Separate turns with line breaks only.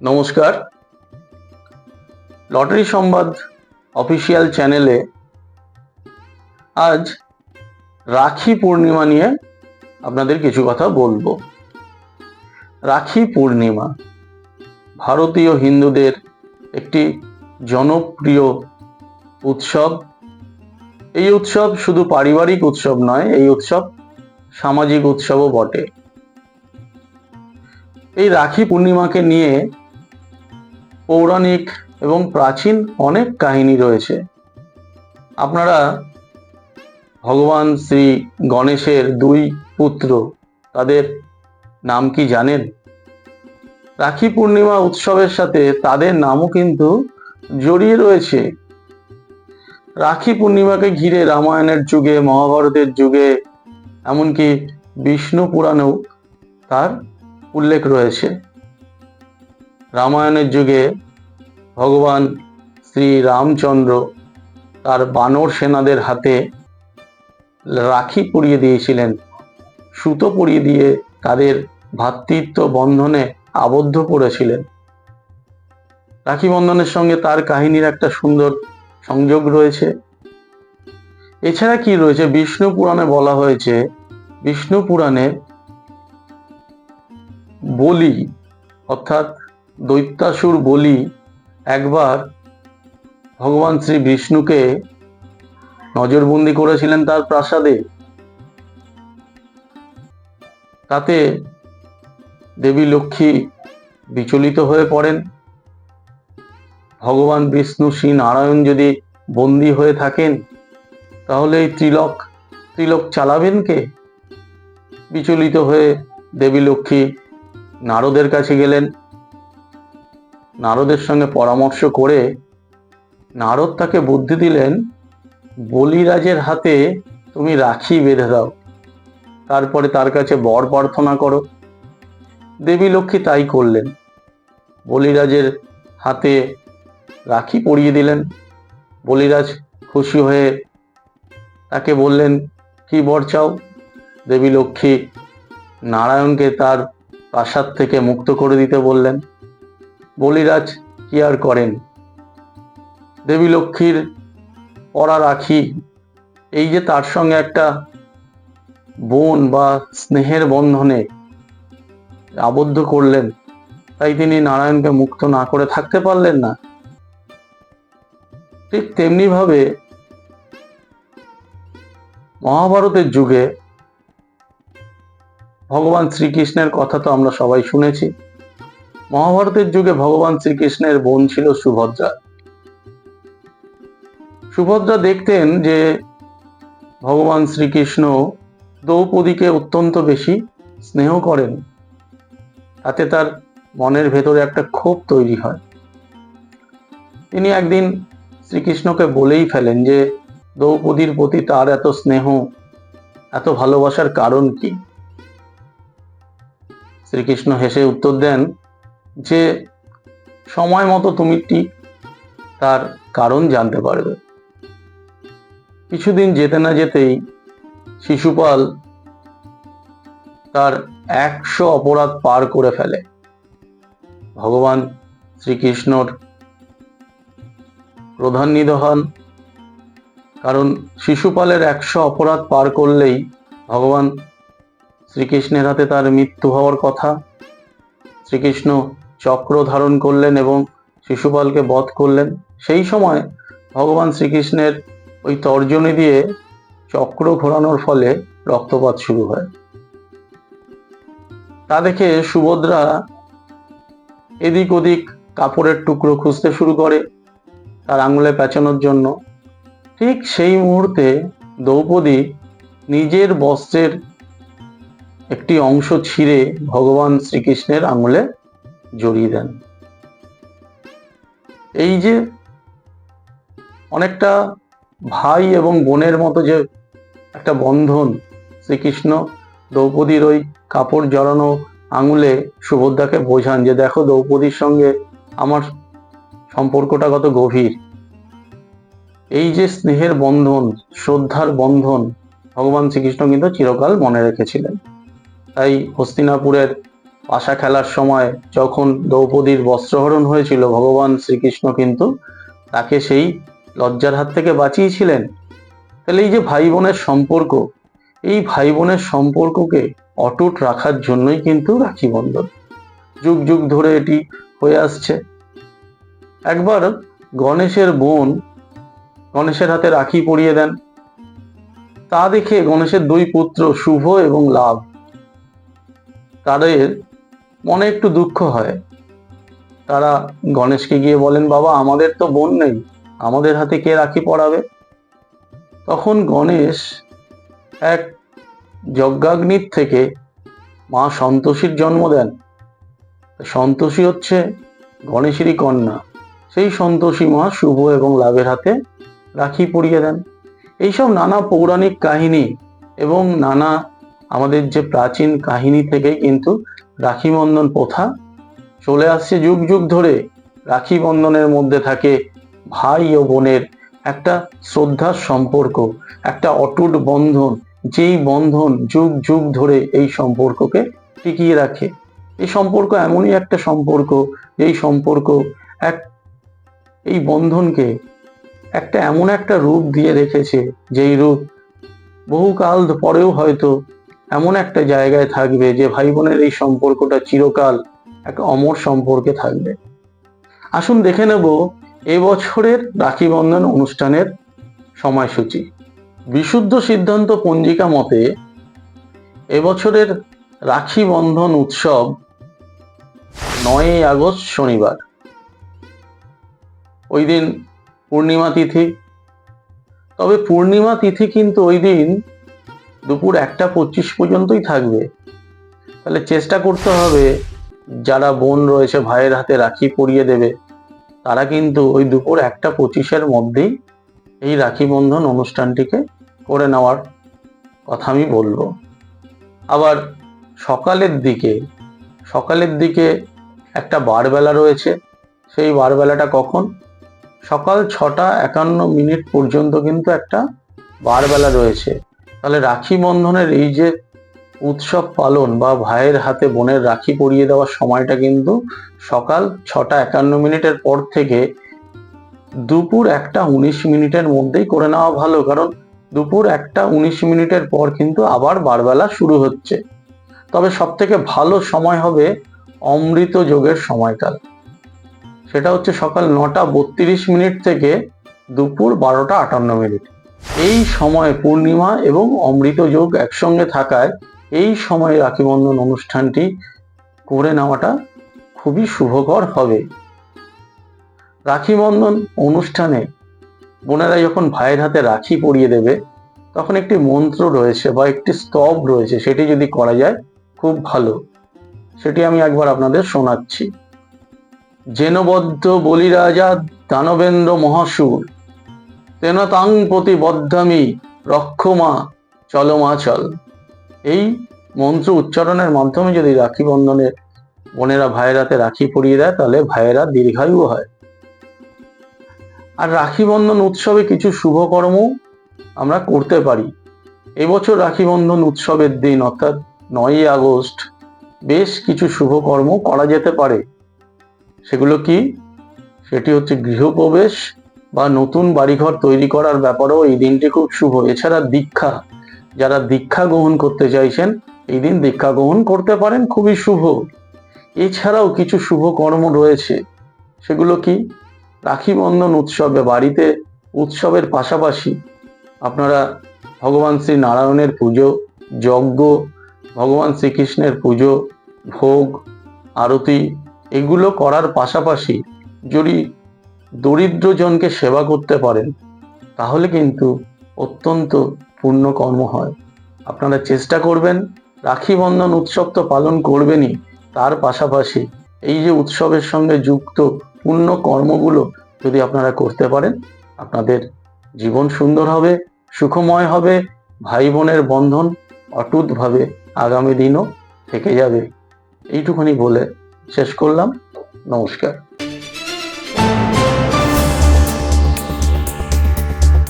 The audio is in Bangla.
নমস্কার। লটারি সংবাদ অফিসিয়াল চ্যানেলে আজ রাখি পূর্ণিমা নিয়ে আপনাদের কিছু কথা বলব। রাখি পূর্ণিমা ভারতীয় হিন্দুদের একটি জনপ্রিয় উৎসব। এই উৎসব শুধু পারিবারিক উৎসব নয়, এই উৎসব সামাজিক উৎসবও বটে। এই রাখি পূর্ণিমাকে নিয়ে পৌরাণিক এবং প্রাচীন অনেক কাহিনী রয়েছে। আপনারা ভগবান শ্রী গণেশের দুই পুত্র, তাদের নাম কি জানেন? রাখি পূর্ণিমা উৎসবের সাথে তাদের নামও কিন্তু জড়িয়ে রয়েছে। রাখি পূর্ণিমাকে ঘিরে রামায়ণের যুগে, মহাভারতের যুগে, এমনকি বিষ্ণু পুরাণেও তার উল্লেখ রয়েছে। রামায়ণের যুগে ভগবান শ্রী রামচন্দ্র তার বানর সেনাদের হাতে রাখি পরিয়ে দিয়েছিলেন। সুতো পরিয়ে দিয়ে তাদের ভ্রাতৃত্ব বন্ধনে আবদ্ধ করেছিলেন। রাখি বন্ধনের সঙ্গে তার কাহিনীর একটা সুন্দর সংযোগ রয়েছে। এছাড়া কি রয়েছে? বিষ্ণু পুরাণে বলা হয়েছে, বিষ্ণু পুরাণে বলি, অর্থাৎ দৈত্যাসুর বলি একবার ভগবান শ্রী বিষ্ণুকে নজরবন্দি করেছিলেন তার প্রাসাদে। তাতে দেবী লক্ষ্মী বিচলিত হয়ে পড়েন। ভগবান বিষ্ণু শ্রী নারায়ণ যদি বন্দী হয়ে থাকেন, তাহলে এই ত্রিলক ত্রিলক চালাবেন কে? বিচলিত হয়ে দেবী লক্ষ্মী নারদের কাছে গেলেন। নারদের সঙ্গে পরামর্শ করে নারদ তাকে বুদ্ধি দিলেন, বলিরাজের হাতে তুমি রাখি বেঁধে দাও। তারপরে তার কাছে বর প্রার্থনা করো। দেবী লক্ষ্মী তাই করলেন। বলিরাজের হাতে রাখি পরিয়ে দিলেন। বলিরাজ খুশি হয়ে তাকে বললেন, কি বর চাও? দেবী লক্ষ্মী নারায়ণকে তার প্রাসাদ থেকে মুক্ত করে দিতে বললেন। বলিরাজ কি আর করেন? দেবী লক্ষ্মীর পরা রাখি, এই যে তার সঙ্গে একটা বোন বা স্নেহের বন্ধনে আবদ্ধ করলেন, তাই তিনি নারায়ণকে মুক্ত না করে থাকতে পারলেন না। ঠিক তেমনি ভাবে মহাভারতের যুগে ভগবান শ্রীকৃষ্ণের কথা তো আমরা সবাই শুনেছি। মহাভারতের যুগে ভগবান শ্রীকৃষ্ণের বোন ছিল সুভদ্রা। সুভদ্রা দেখতেন যে ভগবান শ্রীকৃষ্ণ দ্রৌপদীকে অত্যন্ত বেশি স্নেহ করেন। তাতে তার মনের ভেতরে একটা ক্ষোভ তৈরি হয়। তিনি একদিন শ্রীকৃষ্ণকে বলেই ফেলেন যে, দ্রৌপদীর প্রতি তার এত স্নেহ, এত ভালোবাসার কারণ কি? শ্রীকৃষ্ণ হেসে উত্তর দেন যে সময় মতো তুমি ঠিক তার কারণ জানতে পারবে। কিছুদিন যেতে না যেতেই শিশুপাল তার একশো অপরাধ পার করে ফেলে। ভগবান শ্রীকৃষ্ণর প্রধান্বিত হন কারণ শিশুপালের একশো অপরাধ পার করলেই ভগবান শ্রীকৃষ্ণের হাতে তার মৃত্যু হওয়ার কথা। শ্রীকৃষ্ণ চক্র ধারণ করলেন এবং শিশুপালকে বধ করলেন। সেই সময় ভগবান শ্রীকৃষ্ণের ওই তর্জনী দিয়ে চক্র ঘোরানোর ফলে রক্তপাত শুরু হয়। তা দেখে সুভদ্রা এদিক ওদিক কাপড়ের টুকরো খুঁজতে শুরু করে তার আঙুলে পেঁচানোর জন্য। ঠিক সেই মুহূর্তে দ্রৌপদী নিজের বস্ত্রের একটি অংশ ছিঁড়ে ভগবান শ্রীকৃষ্ণের আঙুলে জড়িয়ে দেন। এই যে অনেকটা ভাই এবং বোনের মতো যে একটা বন্ধন শ্রীকৃষ্ণ দ্রৌপদীর ওই কাপড় জড়ানো আঙুলে সুভদ্রাকে বোঝান যে, দেখো, দ্রৌপদীর সঙ্গে আমার সম্পর্কটা কত গভীর। এই যে স্নেহের বন্ধন, শ্রদ্ধার বন্ধন ভগবান শ্রীকৃষ্ণ কিন্তু চিরকাল মনে রেখেছিলেন। তাই হস্তিনাপুরের পাশা খেলার সময় যখন দ্রৌপদীর বস্ত্রহরণ হয়েছিল, ভগবান শ্রীকৃষ্ণ কিন্তু তাকে সেই লজ্জার হাত থেকে বাঁচিয়েছিলেন। তাহলে এই যে ভাই বোনের সম্পর্ক, এই ভাই বোনের সম্পর্ককে অটুট রাখার জন্যই কিন্তু রাখি বন্ধন। যুগ যুগ ধরে এটি হয়ে আসছে। একবার গণেশের বোন গণেশের হাতে রাখি পরিয়ে দেন। তা দেখে গণেশের দুই পুত্র শুভ এবং লাভ। তাদের মনে একটু দুঃখ হয়। তারা গণেশকে গিয়ে বলেন, বাবা, আমাদের তো বোন নেই। আমাদের হাতে কে রাখি পড়াবে তখন গণেশ এক যজ্ঞাগ্নির থেকে মা সন্তোষীর জন্ম দেন। সন্তোষী হচ্ছে গণেশেরই কন্যা। সেই সন্তোষী মা শুভ এবং লাভের হাতে রাখি পরিয়ে দেন। এইসব নানা পৌরাণিক কাহিনী এবং নানা আমাদের যে প্রাচীন কাহিনী থেকে কিন্তু রাখি বন্ধন প্রথা। চলে আসছে যুগ যুগ ধরে রাখি বন্ধনের মধ্যে থাকে ভাই ও বোনের একটা শ্রদ্ধার সম্পর্ক, একটা অটুট বন্ধন, যেই বন্ধন যুগ যুগ ধরে এই সম্পর্ককে টিকিয়ে রাখে। এই সম্পর্ক এমনই একটা সম্পর্ক, এই সম্পর্ক এক, এই বন্ধনকে একটা এমন একটা রূপ দিয়ে রেখেছে, যেই রূপ বহুকাল পরেও হয়তো এমন একটা জায়গায় থাকবে যে ভাই বোনের এই সম্পর্কটা চিরকাল এক অমর সম্পর্কে থাকবে। আসুন দেখে নেব এবছরের রাখি বন্ধন অনুষ্ঠানের সময়সূচি। বিশুদ্ধ সিদ্ধান্ত পঞ্জিকা মতে এবছরের রাখি বন্ধন উৎসব নয়ই আগস্ট শনিবার। ওই দিন পূর্ণিমা তিথি। তবে পূর্ণিমা তিথি কিন্তু ওই দিন দুপুর একটা পঁচিশ পর্যন্তই থাকবে। তাহলে চেষ্টা করতে হবে, যারা বোন রয়েছে, ভাইয়ের হাতে রাখি পরিয়ে দেবে, তারা কিন্তু ওই দুপুর একটা পঁচিশের মধ্যেই এই রাখি বন্ধন অনুষ্ঠানটিকে করে নেওয়ার কথা আমি বলব। আবার সকালের দিকে সকালের দিকে একটা বারবেলা রয়েছে, সেই বারবেলাটা কখন? সকাল ছটা একান্ন মিনিট পর্যন্ত কিন্তু একটা বারবেলা রয়েছে। তাহলে রাখি বন্ধনের এই যে উৎসব পালন বা ভাইয়ের হাতে বোনের রাখি পরিয়ে দেওয়ার সময়টা কিন্তু সকাল ছটা একান্ন মিনিটের পর থেকে দুপুর একটা উনিশ মিনিটের মধ্যেই করে নেওয়া ভালো, কারণ দুপুর একটা উনিশ মিনিটের পর কিন্তু আবার বারবেলা শুরু হচ্ছে। তবে সব থেকে ভালো সময় হবে অমৃত যোগের সময়কাল। সেটা হচ্ছে সকাল নটা বত্রিশ মিনিট থেকে দুপুর বারোটা আটান্ন মিনিট। এই সময় পূর্ণিমা এবং অমৃত যোগ একসঙ্গে থাকায় এই সময়ে রাখি বন্ধন অনুষ্ঠানটি করে নেওয়াটা খুবই শুভকর হবে। রাখি বন্ধন অনুষ্ঠানে বোনেরা যখন ভাইয়ের হাতে রাখি পরিয়ে দেবে, তখন একটি মন্ত্র রয়েছে বা একটি স্তব রয়েছে, সেটি যদি করা যায় খুব ভালো। সেটি আমি একবার আপনাদের শোনাচ্ছি। জেনবদ্ধ বলিরাজা দানবেন্দ্র মহাসুর তেন তাং প্রতি বদ্ধামি, রক্ষমা চলমা চল। এই মন্ত্র উচ্চারণের মাধ্যমে যদি রাখি বন্ধনের বোনেরা ভাইয়ের হাতে রাখি পরিয়ে দেয়, তাহলে ভাইয়েরা দীর্ঘায়ু হয়। আর রাখি বন্ধন উৎসবে কিছু শুভকর্ম আমরা করতে পারি। এবছর রাখি বন্ধন উৎসবের দিন, অর্থাৎ নয়ই আগস্ট, বেশ কিছু শুভকর্ম করা যেতে পারে। সেগুলো কি? সেটি হচ্ছে গৃহপ্রবেশ বা নতুন বাড়িঘর তৈরি করার ব্যাপারেও এই দিনটি খুব শুভ। এছাড়া দীক্ষা, যারা দীক্ষা গ্রহণ করতে চাইছেন, এই দিন দীক্ষা গ্রহণ করতে পারেন, খুবই শুভ। এছাড়াও কিছু শুভ কর্ম রয়েছে। সেগুলো কি? রাখি বন্ধন উৎসবে, বাড়িতে উৎসবের পাশাপাশি আপনারা ভগবান শ্রী নারায়ণের পুজো, যজ্ঞ, ভগবান শ্রীকৃষ্ণের পুজো, ভোগ, আরতি, এগুলো করার পাশাপাশি যদি দরিদ্রজনকে সেবা করতে পারেন, তাহলে কিন্তু অত্যন্ত পূর্ণ কর্ম হয়। আপনারা চেষ্টা করবেন, রাখি বন্ধন উৎসব তো পালন করবেনই, তার পাশাপাশি এই যে উৎসবের সঙ্গে যুক্ত পূর্ণ কর্মগুলো যদি আপনারা করতে পারেন, আপনাদের জীবন সুন্দর হবে, সুখময় হবে ভাই বোনের বন্ধন অটুটভাবে আগামী দিনও থেকে যাবে। এইটুকুনি বলে শেষ করলাম। নমস্কার।